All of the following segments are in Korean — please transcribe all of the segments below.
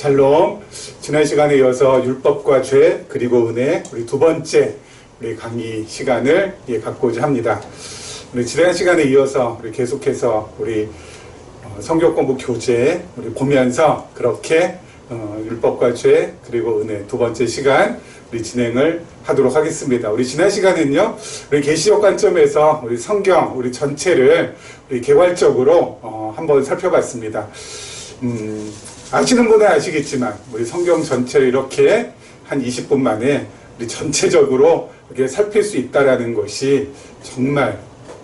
샬롬. 지난 시간에 이어서 율법과 죄 그리고 은혜 우리 두 번째 우리 강의 시간을 예, 갖고자 합니다. 우리 지난 시간에 이어서 우리 계속해서 우리 어, 성경 공부 교재 우리 보면서 그렇게 어, 율법과 죄 그리고 은혜 두 번째 시간 우리 진행을 하도록 하겠습니다. 우리 지난 시간에는요, 우리 계시록 관점에서 우리 성경 우리 전체를 우리 개괄적으로 어, 한번 살펴봤습니다. 음, 아시는 분은 아시겠지만 우리 성경 전체를 이렇게 한 20분 만에 우리 전체적으로 이렇게 살필 수 있다라는 것이 정말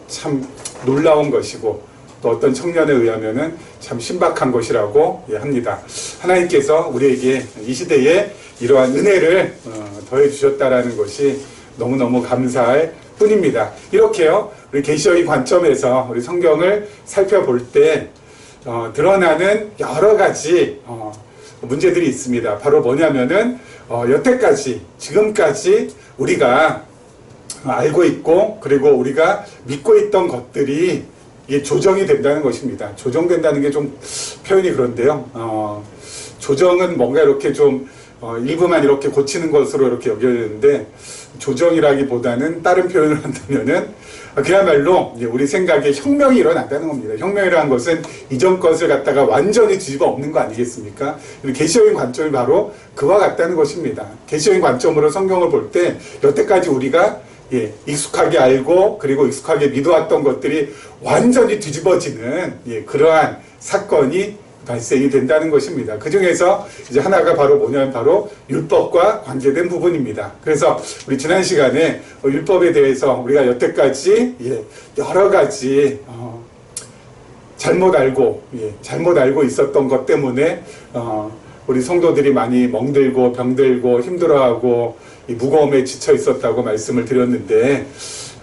참 놀라운 것이고 또 어떤 청년에 의하면은 참 신박한 것이라고 예, 합니다. 하나님께서 우리에게 이 시대에 이러한 은혜를 어, 더해 주셨다라는 것이 너무너무 감사할 뿐입니다. 이렇게요. 우리 계시의 관점에서 우리 성경을 살펴볼 때 어, 드러나는 여러 가지 어, 문제들이 있습니다. 바로 뭐냐면은 어, 여태까지 지금까지 우리가 알고 있고 그리고 우리가 믿고 있던 것들이 이게 조정이 된다는 것입니다. 조정된다는 게 좀 표현이 그런데요. 어, 조정은 뭔가 이렇게 좀 어, 일부만 이렇게 고치는 것으로 이렇게 여겨지는데 조정이라기보다는 다른 표현을 한다면은 그야말로 이제 우리 생각에 혁명이 일어난다는 겁니다. 혁명이라는 것은 이전 것을 갖다가 완전히 뒤집어 엎는 거 아니겠습니까? 계시적인 관점이 바로 그와 같다는 것입니다. 계시적인 관점으로 성경을 볼 때 여태까지 우리가 예, 익숙하게 알고 그리고 익숙하게 믿어왔던 것들이 완전히 뒤집어지는 예, 그러한 사건이 발생이 된다는 것입니다. 그 중에서 이제 하나가 바로 뭐냐면 바로 율법과 관계된 부분입니다. 그래서 우리 지난 시간에 어, 율법에 대해서 우리가 여태까지 예, 여러 가지 어, 잘못 알고 예, 잘못 알고 있었던 것 때문에 어, 우리 성도들이 많이 멍들고 병들고 힘들어하고 이 무거움에 지쳐 있었다고 말씀을 드렸는데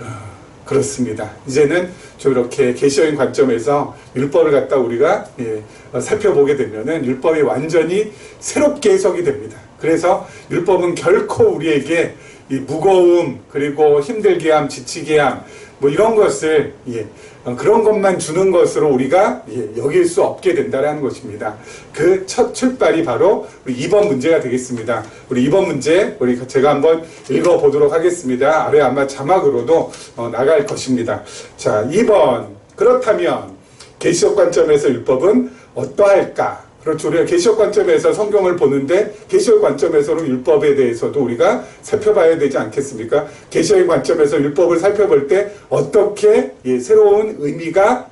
어, 그렇습니다. 이제는 좀 이렇게 계시적인 관점에서 율법을 갖다 우리가 예, 어, 살펴보게 되면은 율법이 완전히 새롭게 해석이 됩니다. 그래서 율법은 결코 우리에게 이 무거움 그리고 힘들게 함 지치게 함 뭐 이런 것을 예, 어, 그런 것만 주는 것으로 우리가 예, 여길 수 없게 된다는 것입니다. 그 첫 출발이 바로 우리 2번 문제가 되겠습니다. 우리 2번 문제 우리 제가 한번 읽어 보도록 하겠습니다. 아래 아마 자막으로도 어, 나갈 것입니다. 자, 2번 그렇다면 계시적 관점에서 율법은 어떠할까? 그렇죠. 우리가 계시적 관점에서 성경을 보는데 계시적 관점에서는 율법에 대해서도 우리가 살펴봐야 되지 않겠습니까? 계시적 관점에서 율법을 살펴볼 때 어떻게 예, 새로운 의미가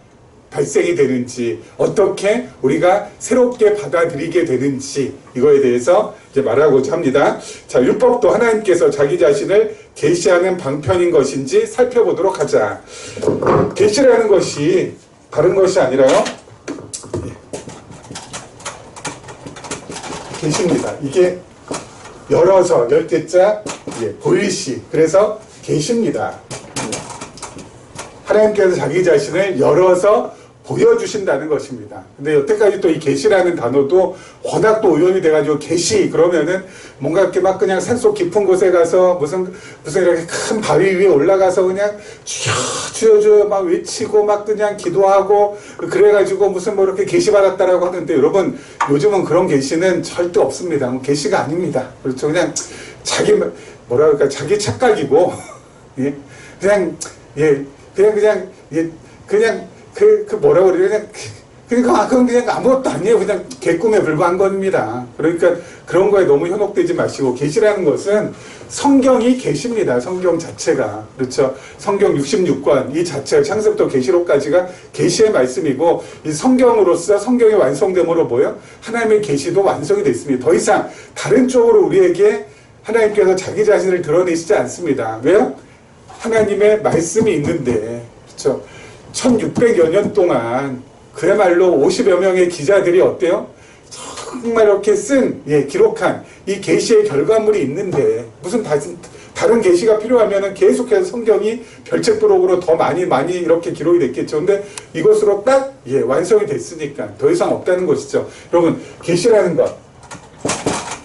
발생이 되는지 어떻게 우리가 새롭게 받아들이게 되는지 이거에 대해서 이제 말하고자 합니다. 자, 율법도 하나님께서 자기 자신을 계시하는 방편인 것인지 살펴보도록 하자. 계시라는 것이 다른 것이 아니라요. 계십니다. 이게 열어서 열대자 예, 보일시 그래서 계십니다. 하나님께서 자기 자신을 열어서 보여주신다는 것입니다. 근데 여태까지 또 이 계시라는 단어도 워낙 또 오염이 돼가지고 계시 그러면은 뭔가 이렇게 막 그냥 산속 깊은 곳에 가서 무슨 무슨 이렇게 큰 바위 위에 올라가서 그냥 주여 막 외치고 막 그냥 기도하고 그래가지고 무슨 뭐 이렇게 계시 받았다라고 하는데 여러분 요즘은 그런 계시는 절대 없습니다. 계시가 아닙니다. 그렇죠. 그냥 자기 뭐라 그럴까 자기 착각이고 예 그냥 예 그냥 그냥 예 그냥 그, 그 뭐라 그래요? 그냥, 그러니까 그건 그냥 아무것도 아니에요. 그냥 개꿈에 불과한 겁니다. 그러니까 그런 거에 너무 현혹되지 마시고 계시라는 것은 성경이 계십니다. 성경 자체가 그렇죠. 성경 66권 이 자체가 창세부터 계시록까지가 계시의 말씀이고 이 성경으로서 성경의 완성됨으로 뭐요? 하나님의 계시도 완성이 됐습니다. 더 이상 다른 쪽으로 우리에게 하나님께서 자기 자신을 드러내시지 않습니다. 왜요? 하나님의 말씀이 있는데 그렇죠. 1600여 년 동안 그야말로 50여 명의 기자들이 어때요? 정말 이렇게 쓴, 예, 기록한 이 계시의 결과물이 있는데 무슨 다른, 다른 계시가 필요하면은 계속해서 성경이 별책 부록으로 더 많이 많이 이렇게 기록이 됐겠죠. 근데 이것으로 딱, 예, 완성이 됐으니까 더 이상 없다는 것이죠. 여러분, 계시라는 것.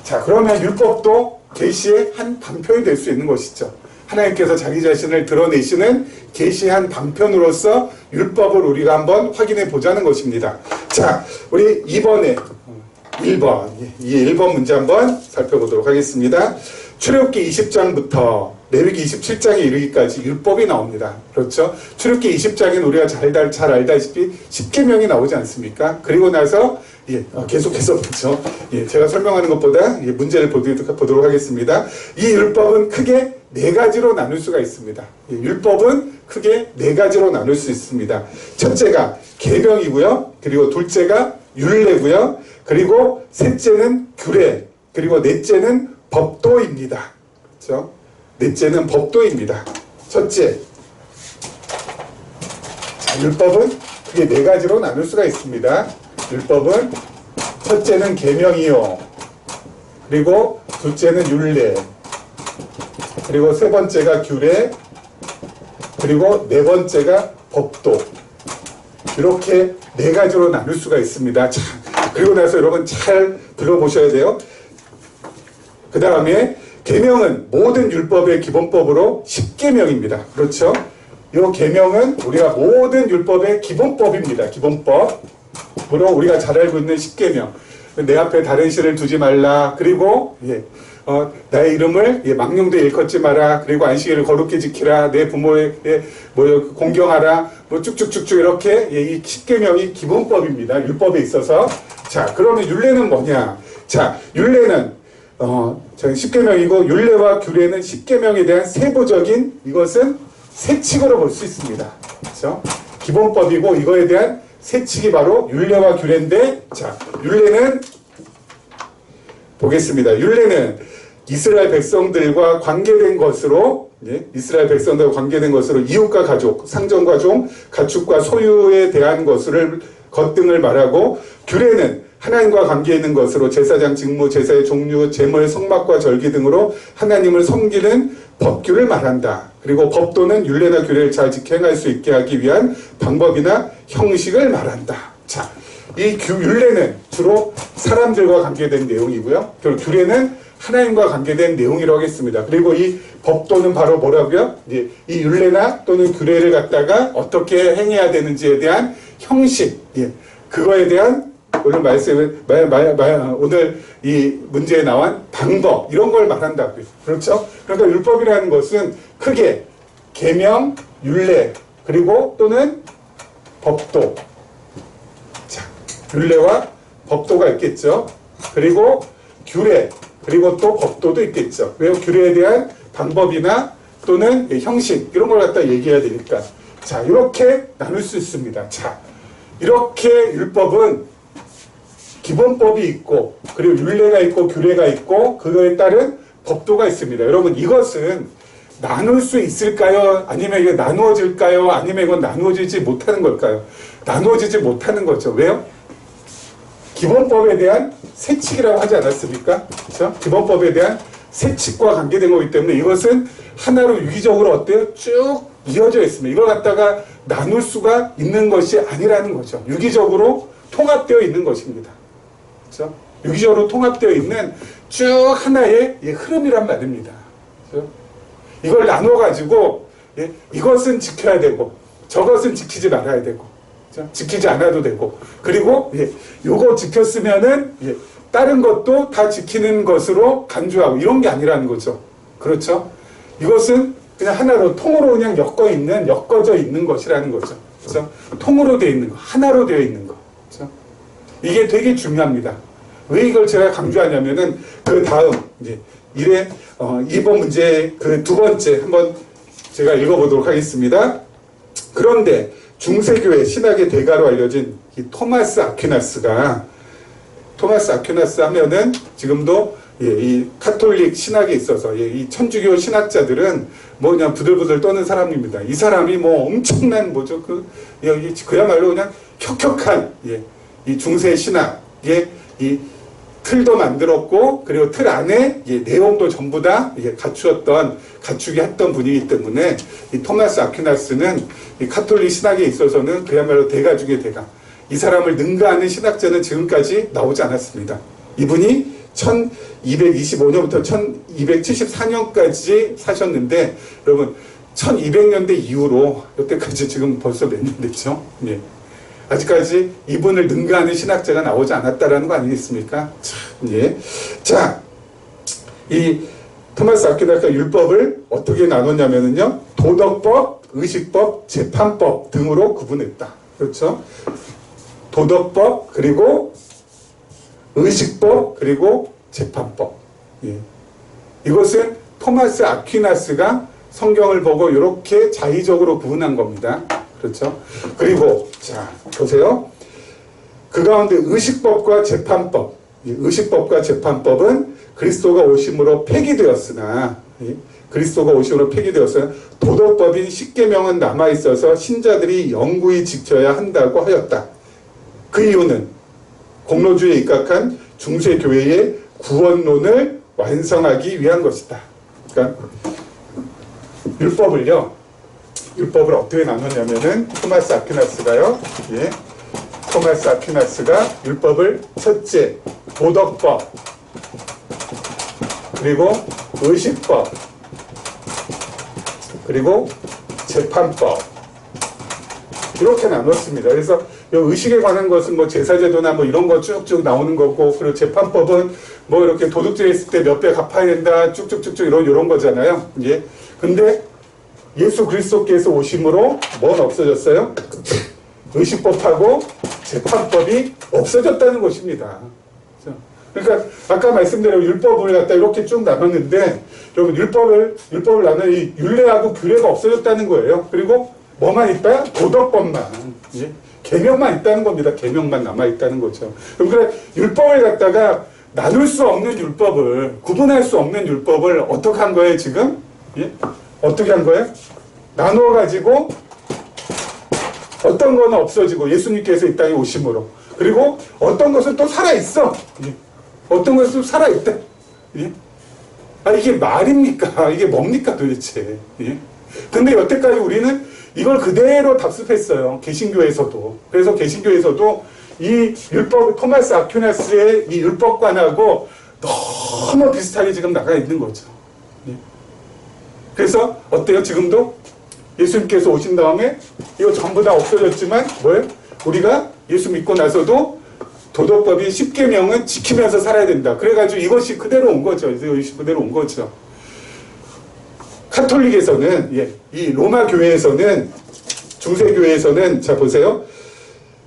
자, 그러면 율법도 계시의 한 반편이 될 수 있는 것이죠. 하나님께서 자기 자신을 드러내시는 계시한 방편으로서 율법을 우리가 한번 확인해 보자는 것입니다. 자, 우리 이번에 1번. 이 1번 문제 한번 살펴보도록 하겠습니다. 출애굽기 20장부터 레위기 27장에 이르기까지 율법이 나옵니다. 그렇죠? 출애굽기 20장에는 우리가 잘, 알- 잘 알다시피 10계명이 나오지 않습니까? 그리고 나서 예, 어, 계속해서 보죠. 예, 제가 설명하는 것보다 예, 문제를 보도록 하겠습니다. 이 율법은 크게 네 가지로 나눌 수가 있습니다. 예, 율법은 크게 네 가지로 나눌 수 있습니다. 첫째가 계명이고요. 그리고 둘째가 율례고요. 그리고 셋째는 규례. 그리고 넷째는 법도입니다. 그렇죠? 넷째는 법도입니다. 첫째, 자, 율법은 크게 네 가지로 나눌 수가 있습니다. 율법은 첫째는 계명이요. 그리고 둘째는 율례. 그리고 세 번째가 규례. 그리고 네 번째가 법도. 이렇게 네 가지로 나눌 수가 있습니다. 자, 그리고 나서 여러분 잘 들어보셔야 돼요. 그 다음에 계명은 모든 율법의 기본법으로 10계명입니다. 그렇죠? 이 계명은 우리가 모든 율법의 기본법입니다. 기본법으로 우리가 잘 알고 있는 10계명. 내 앞에 다른 시를 두지 말라. 그리고 예, 어, 나의 이름을 예, 망령되 일컫지 마라. 그리고 안식일을 거룩히 지키라. 내 부모에게 뭐 공경하라. 뭐 쭉쭉쭉쭉 이렇게 예, 이 10계명이 기본법입니다. 율법에 있어서. 자, 그러면 율례는 뭐냐? 자, 율례는 어, 저희 10계명이고 율례와 규례는 10계명에 대한 세부적인 이것은 세칙으로 볼 수 있습니다. 그렇죠? 기본법이고 이거에 대한 세칙이 바로 율례와 규례인데 자, 율례는 보겠습니다. 율례는 이스라엘 백성들과 관계된 것으로 예, 이스라엘 백성들과 관계된 것으로 이웃과 가족, 상전과 종, 가축과 소유에 대한 것을 것 등을 말하고 규례는 하나님과 관계 있는 것으로 제사장 직무, 제사의 종류, 제물, 성막과 절기 등으로 하나님을 섬기는 법규를 말한다. 그리고 법도는 율례나 규례를 잘 지켜 행할 수 있게 하기 위한 방법이나 형식을 말한다. 자, 이 규, 율례는 주로 사람들과 관계된 내용이고요. 그리고 규례는 하나님과 관계된 내용이라고 하겠습니다. 그리고 이 법도는 바로 뭐라고요? 이제 이 율례나 또는 규례를 갖다가 어떻게 행해야 되는지에 대한 형식, 예, 그거에 대한 오늘 말씀, 말, 말, 말, 오늘 이 문제에 나온 방법 이런 걸 말한다고요. 그렇죠? 그러니까 율법이라는 것은 크게 계명, 율례 그리고 또는 법도. 자, 율례와 법도가 있겠죠. 그리고 규례 그리고 또 법도도 있겠죠. 왜요? 규례에 대한 방법이나 또는 형식 이런 걸 갖다 얘기해야 되니까. 자, 이렇게 나눌 수 있습니다. 자, 이렇게 율법은 기본법이 있고 그리고 율례가 있고 규례가 있고 그거에 따른 법도가 있습니다. 여러분 이것은 나눌 수 있을까요? 아니면 이게 나누어질까요? 아니면 이건 나누어지지 못하는 걸까요? 나누어지지 못하는 거죠. 왜요? 기본법에 대한 세칙이라고 하지 않았습니까? 그렇죠? 기본법에 대한 세칙과 관계된 거기 때문에 이것은 하나로 유기적으로 어때요? 쭉 이어져 있습니다. 이걸 갖다가 나눌 수가 있는 것이 아니라는 거죠. 유기적으로 통합되어 있는 것입니다. 그렇죠? 유기적으로 통합되어 있는 쭉 하나의 예, 흐름이란 말입니다. 그렇죠? 이걸 나눠 가지고 예, 이것은 지켜야 되고 저것은 지키지 말아야 되고? 지키지 않아도 되고 그리고 예, 요거 지켰으면은 예, 다른 것도 다 지키는 것으로 간주하고 이런 게 아니라는 거죠. 그렇죠? 이것은 그냥 하나로 통으로 그냥 엮어 있는 엮어져 있는 것이라는 거죠. 그렇죠? 통으로 되어 있는 거, 하나로 되어 있는 거. 그렇죠? 이게 되게 중요합니다. 왜 이걸 제가 강조하냐면은 그 다음 이제 일의 어, 2번 문제 그 두 번째 한번 제가 읽어보도록 하겠습니다. 그런데 중세교회 신학의 대가로 알려진 이 토마스 아퀴나스가 토마스 아퀴나스 하면은 지금도 예, 이 카톨릭 신학에 있어서 예, 이 천주교 신학자들은 뭐 그냥 부들부들 떠는 사람입니다. 이 사람이 뭐 엄청난 뭐죠 그 예, 그야말로 그냥 혁혁한 예, 이 중세 신학의 이 틀도 만들었고 그리고 틀 안에 예, 내용도 전부 다 예, 갖추었던 갖추게 했던 분이기 때문에 이 토마스 아퀴나스는 이 카톨릭 신학에 있어서는 그야말로 대가 중의 대가. 이 사람을 능가하는 신학자는 지금까지 나오지 않았습니다. 이분이 1225년부터 1274년까지 사셨는데 여러분 1200년대 이후로 여태까지 지금 벌써 몇 년 됐죠? 예. 아직까지 이분을 능가하는 신학자가 나오지 않았다라는 거 아니겠습니까? 참, 예. 자, 이 토마스 아퀴나스가 율법을 어떻게 나눴냐면요. 도덕법, 의식법, 재판법 등으로 구분했다. 그렇죠? 도덕법, 그리고 의식법, 그리고 재판법. 예. 이것은 토마스 아퀴나스가 성경을 보고 이렇게 자의적으로 구분한 겁니다. 그렇죠? 그리고 자 보세요. 그 가운데 의식법과 재판법, 이 의식법과 재판법은 그리스도가 오심으로 폐기되었으나 이 그리스도가 오심으로 폐기되었으나 도덕법인 십계명은 남아 있어서 신자들이 영구히 지켜야 한다고 하였다. 그 이유는 공로주의에 입각한 중세 교회의 구원론을 완성하기 위한 것이다. 그러니까 율법을요. 율법을 어떻게 나눴냐면은 토마스 아퀴나스가요. 예. 토마스 아퀴나스가 율법을 첫째 도덕법 그리고 의식법 그리고 재판법 이렇게 나눴습니다. 그래서 이 의식에 관한 것은 뭐 제사제도나 뭐 이런 거 쭉쭉 나오는 거고 그리고 재판법은 뭐 이렇게 도둑질 했을 때 몇 배 갚아야 된다 쭉쭉쭉쭉 이런 이런 거잖아요. 예. 근데 예수 그리스도께서 오심으로 뭔 없어졌어요? 의식법하고 재판법이 없어졌다는 것입니다. 그러니까 아까 말씀대로 율법을 갖다 이렇게 쭉 나눴는데 여러분 율법을 율법을 나누 이 율례하고 규례가 없어졌다는 거예요. 그리고 뭐만 있다? 도덕법만 예? 계명만 있다는 겁니다. 계명만 남아 있다는 거죠. 그러니까 율법을 갖다가 나눌 수 없는 율법을 구분할 수 없는 율법을 어떻게 한 거예요 지금? 예? 어떻게 한 거예요? 나누어 가지고 어떤 거는 없어지고 예수님께서 이 땅에 오심으로 그리고 어떤 것은 또 살아 있어. 예. 어떤 것은 살아 있다. 예? 아 이게 말입니까? 이게 뭡니까 도대체? 예? 근데 여태까지 우리는 이걸 그대로 답습했어요. 개신교에서도. 그래서 개신교에서도 이 율법 토마스 아퀴나스의 이 율법관하고 너무 비슷하게 지금 나가 있는 거죠. 예. 그래서 어때요? 지금도 예수님께서 오신 다음에 이거 전부 다 없어졌지만 뭐예요? 우리가 예수 믿고 나서도 도덕법인 10계명은 지키면서 살아야 된다. 그래가지고 이것이 그대로 온 거죠. 이것이 그대로 온 거죠. 카톨릭에서는 예, 이 로마 교회에서는 중세 교회에서는 자 보세요.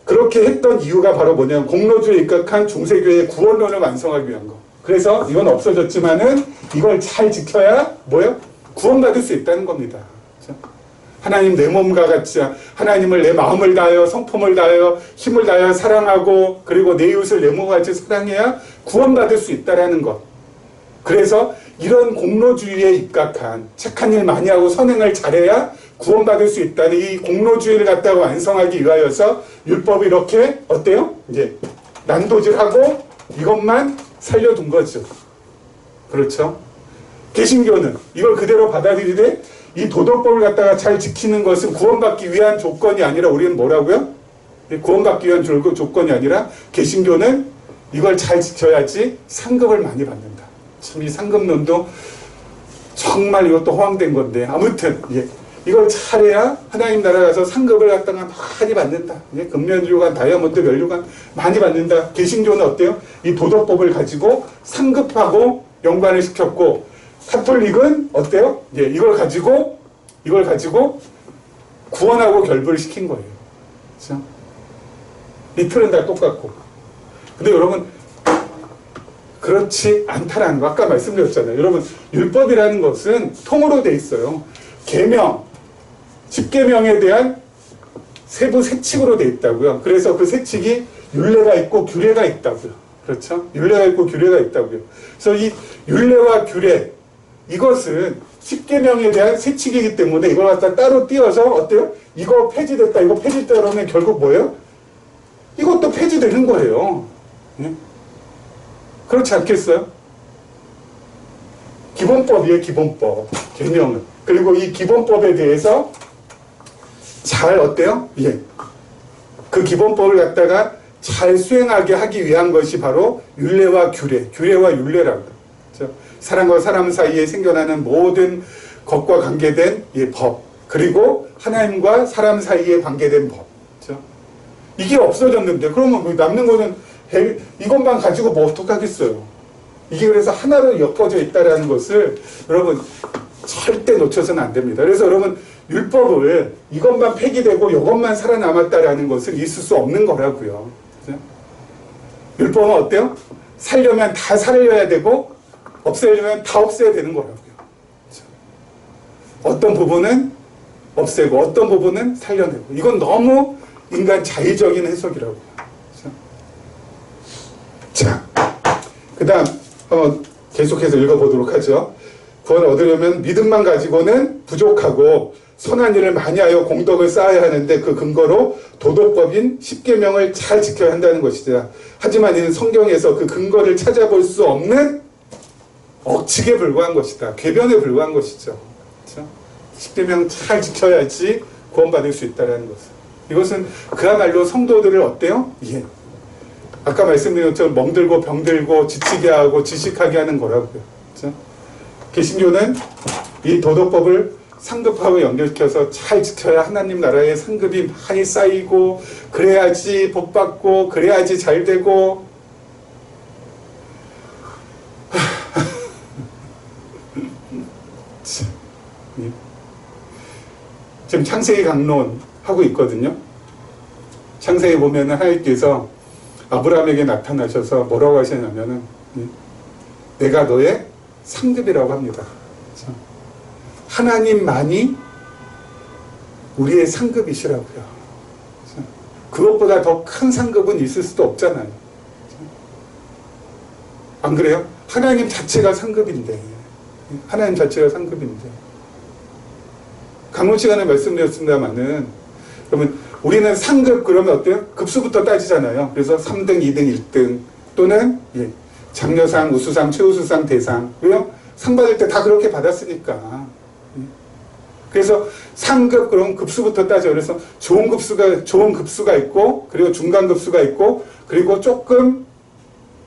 그렇게 했던 이유가 바로 뭐냐면 공로주에 입각한 중세 교회의 구원론을 완성하기 위한 거. 그래서 이건 없어졌지만은 이걸 잘 지켜야 뭐요? 구원받을 수 있다는 겁니다. 그렇죠? 하나님 내 몸과 같이 하나님을 내 마음을 다하여 성품을 다하여 힘을 다하여 사랑하고 그리고 내 이웃을 내 몸과 같이 사랑해야 구원받을 수 있다라는 것. 그래서 이런 공로주의에 입각한 착한 일 많이 하고 선행을 잘해야 구원받을 수 있다는 이 공로주의를 갖다가 완성하기 위하여서 율법이 이렇게 어때요? 이제 난도질하고 이것만 살려둔 거죠. 그렇죠? 개신교는 이걸 그대로 받아들이되 이 도덕법을 갖다가 잘 지키는 것은 구원받기 위한 조건이 아니라 우리는 뭐라고요? 구원받기 위한 조- 조건이 아니라 개신교는 이걸 잘 지켜야지 상급을 많이 받는다. 참 이 상급론도 정말 이것도 허황된 건데 아무튼 예. 이걸 잘해야 하나님 나라 가서 상급을 갖다가 많이 받는다. 예. 금면류관, 다이아몬드, 면류관 많이 받는다. 개신교는 어때요? 이 도덕법을 가지고 상급하고 연관을 시켰고 카톨릭은 어때요? 예, 이걸 가지고 이걸 가지고 구원하고 결부를 시킨 거예요. 그렇죠? 이 틀은 다 똑같고. 근데 여러분 그렇지 않다라는 거 아까 말씀드렸잖아요. 여러분 율법이라는 것은 통으로 돼 있어요. 계명, 십계명에 대한 세부 세칙으로 돼 있다고요. 그래서 그 세칙이 율례가 있고 규례가 있다고요. 그렇죠? 율례가 있고 규례가 있다고요. 그래서 이 율례와 규례 이것은 십계명에 대한 세칙이기 때문에 이걸 갖다 따로 띄어서 어때요? 이거 폐지됐다, 이거 폐지됐다 그러면 결국 뭐예요? 이것도 폐지되는 거예요. 예? 그렇지 않겠어요? 기본법이에요, 기본법. 개명은. 그리고 이 기본법에 대해서 잘 어때요? 예. 그 기본법을 갖다가 잘 수행하게 하기 위한 것이 바로 율례와 규례, 규례와 율례라고. 그렇죠? 사람과 사람 사이에 생겨나는 모든 것과 관계된 예, 법, 그리고 하나님과 사람 사이에 관계된 법. 그렇죠? 이게 없어졌는데 그러면 그 남는 거는 배- 이것만 가지고 뭐 어떡하겠어요. 이게 그래서 하나로 엮어져 있다라는 것을 여러분 절대 놓쳐서는 안 됩니다. 그래서 여러분 율법을 이것만 폐기되고 이것만 살아남았다라는 것은 있을 수 없는 거라고요. 그죠? 율법은 어때요? 살려면 다 살려야 되고 없애려면 다 없애야 되는 거라고요. 그죠? 어떤 부분은 없애고 어떤 부분은 살려내고 이건 너무 인간 자의적인 해석이라고요. 그죠? 자, 그 다음 한번 계속해서 읽어보도록 하죠. 구원을 얻으려면 믿음만 가지고는 부족하고 선한 일을 많이 하여 공덕을 쌓아야 하는데 그 근거로 도덕법인 십계명을 잘 지켜야 한다는 것이다. 하지만 이는 성경에서 그 근거를 찾아볼 수 없는 억측에 불과한 것이다. 궤변에 불과한 것이죠. 그렇죠? 십계명 잘 지켜야지 구원받을 수 있다는 것은. 이것은 그야말로 성도들을 어때요? 예. 아까 말씀드린 것처럼 멍들고 병들고 지치게 하고 지식하게 하는 거라고요. 그렇죠? 개신교는 이 도덕법을 상급하고 연결시켜서 잘 지켜야 하나님 나라의 상급이 많이 쌓이고 그래야지 복 받고 그래야지 잘 되고 지금 창세기 강론 하고 있거든요. 창세기 보면은 하나님께서 아브라함에게 나타나셔서 뭐라고 하시냐면은 예, 내가 너의 상급이라고 합니다. 하나님만이 우리의 상급이시라고요. 그것보다 더 큰 상급은 있을 수도 없잖아요. 안 그래요? 하나님 자체가 상급인데 하나님 자체가 상급인데 강론 시간에 말씀드렸습니다만은 그러면 우리는 상급 그러면 어때요? 급수부터 따지잖아요. 그래서 3등, 2등, 1등 또는 예, 장려상, 우수상, 최우수상, 대상 왜요? 상 받을 때 다 그렇게 받았으니까. 예. 그래서 상급 그럼 급수부터 따져. 그래서 좋은 급수가 좋은 급수가 있고 그리고 중간 급수가 있고 그리고 조금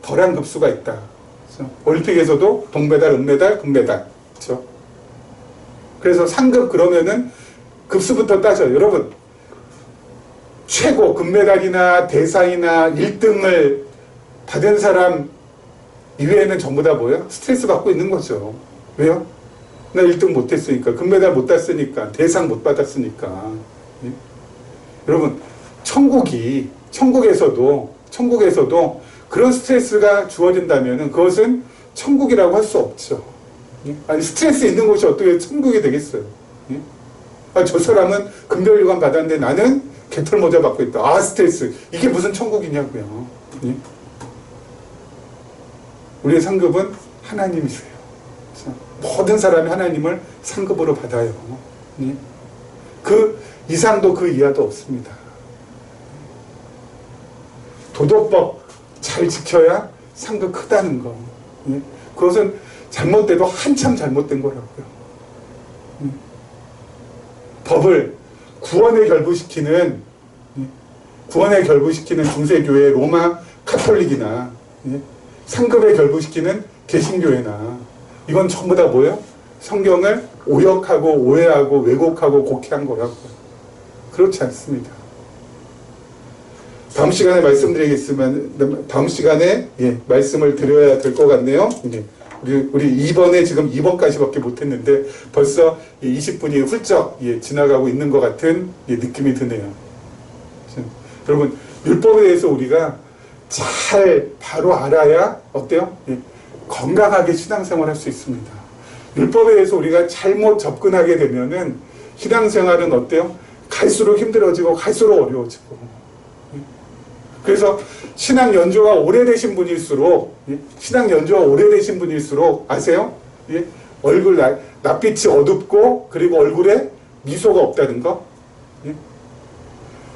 덜한 급수가 있다. 그래서 올림픽에서도 동메달, 은메달, 금메달. 그렇죠? 그래서 상급 그러면은 급수부터 따져. 여러분 최고 금메달이나 대상이나 1등을 받은 사람 이외에는 전부 다 뭐예요? 스트레스 받고 있는 거죠. 왜요? 나 1등 못했으니까, 금메달 못 땄으니까, 대상 못 받았으니까. 예? 여러분, 천국이, 천국에서도, 천국에서도 그런 스트레스가 주어진다면 그것은 천국이라고 할 수 없죠. 예? 아니, 스트레스 있는 곳이 어떻게 천국이 되겠어요? 예? 아, 저 사람은 금별유관 받았는데 나는 개털 모자 받고 있다. 아, 스트레스. 이게 무슨 천국이냐고요. 예? 우리의 상급은 하나님이세요. 모든 사람이 하나님을 상급으로 받아요. 예? 그 이상도 그 이하도 없습니다. 도덕법 잘 지켜야 상급 크다는 거. 예? 그것은 잘못돼도 한참 잘못된 거라고요. 예? 법을 구원에 결부시키는 예? 구원에 결부시키는 중세교회 로마 카톨릭이나 예? 상급에 결부시키는 개신교회나 이건 전부 다 뭐예요? 성경을 오역하고 오해하고 왜곡하고 곡해한 거라고요. 그렇지 않습니다. 다음 시간에 말씀드리겠으면 다음 시간에 예, 말씀을 드려야 될 것 같네요. 예. 우리 우리 2번에 지금 2번까지밖에 못했는데 벌써 20분이 훌쩍 예, 지나가고 있는 것 같은 예, 느낌이 드네요. 자, 여러분 율법에 대해서 우리가 잘 바로 알아야 어때요? 예, 건강하게 신앙생활 할 수 있습니다. 율법에 대해서 우리가 잘못 접근하게 되면은 신앙생활은 어때요? 갈수록 힘들어지고 갈수록 어려워지고. 예. 그래서 신앙 연조가 오래되신 분일수록 예, 신앙 연조가 오래되신 분일수록 아세요? 예, 얼굴 나, 낯빛이 어둡고 그리고 얼굴에 미소가 없다는 거. 예.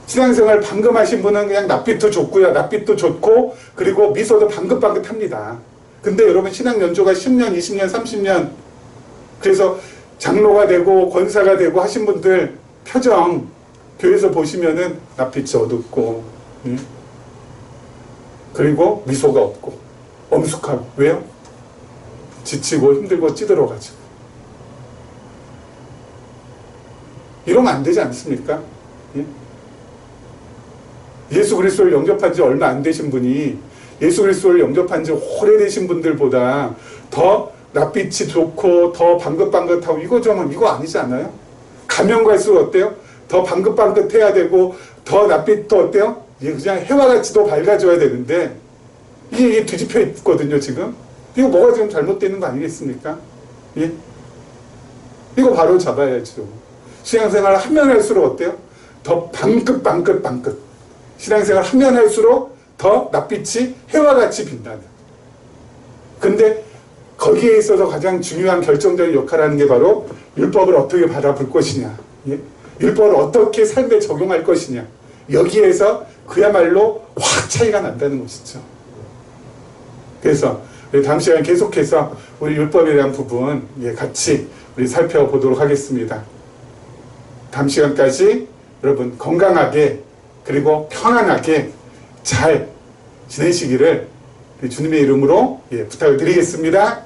신앙생활 방금 하신 분은 그냥 낯빛도 좋고요. 낯빛도 좋고 그리고 미소도 방긋방긋합니다. 근데 여러분 신앙 연조가 10년, 20년, 30년 그래서 장로가 되고 권사가 되고 하신 분들 표정 교회에서 보시면은 낯빛이 어둡고 예. 그리고 미소가 없고 엄숙하고 왜요? 지치고 힘들고 찌들어가지고 이러면 안 되지 않습니까? 예? 예수 그리스도를 영접한 지 얼마 안 되신 분이 예수 그리스도를 영접한 지 오래되신 분들보다 더 낯빛이 좋고 더 방긋방긋하고 이거 좀 이거 아니지 않아요? 가면 갈수록 어때요? 더 방긋방긋해야 되고 더 낯빛도 어때요? 이게 그냥 해와 같이 더 밝아져야 되는데 이게, 이게 뒤집혀 있거든요 지금 이거 뭐가 지금 잘못되는 거 아니겠습니까? 예? 이거 바로 잡아야죠. 신앙생활 하면 할수록 어때요? 더 방긋 방긋 방긋. 신앙생활 하면 할수록 더 낯빛이 해와 같이 빛나는. 근데 거기에 있어서 가장 중요한 결정적인 역할을 하는 게 바로 율법을 어떻게 바라볼 것이냐. 예? 율법을 어떻게 삶에 적용할 것이냐. 여기에서 그야말로 확 차이가 난다는 것이죠. 그래서 우리 다음 시간에 계속해서 우리 율법에 대한 부분 예, 같이 우리 살펴보도록 하겠습니다. 다음 시간까지 여러분 건강하게 그리고 평안하게 잘 지내시기를 주님의 이름으로 예, 부탁을 드리겠습니다.